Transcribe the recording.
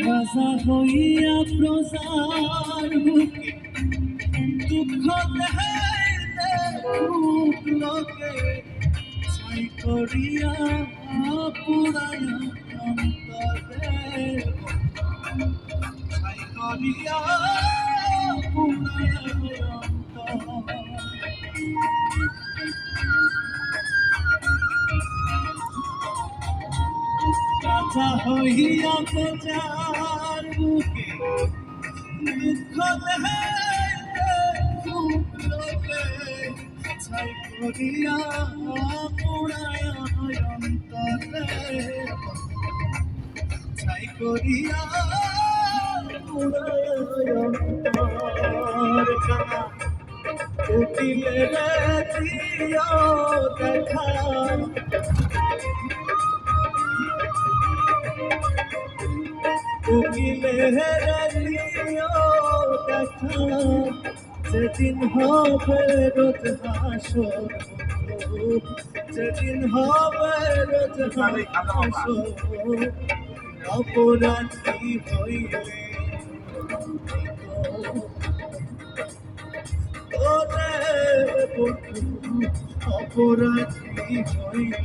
রাজা হইয়া প্রসার দুঃখ লোকে ছাই করিয়া পুরায়া ছাই করিয়া পুরায়া অন্তর। রাজা হইয়া প্রজার বুকে, দুঃখ ছাই করিয়া পুরায়া অন্তরে, ছাই করিয়া পুরায়া অন্তর, উঠিলে দিও উকিলে রালিও দেখা যেদিন হবে রোজ হাসর যেদিন হবে রোজ হাসর অপরাধী হইলে অপরাধী হইলে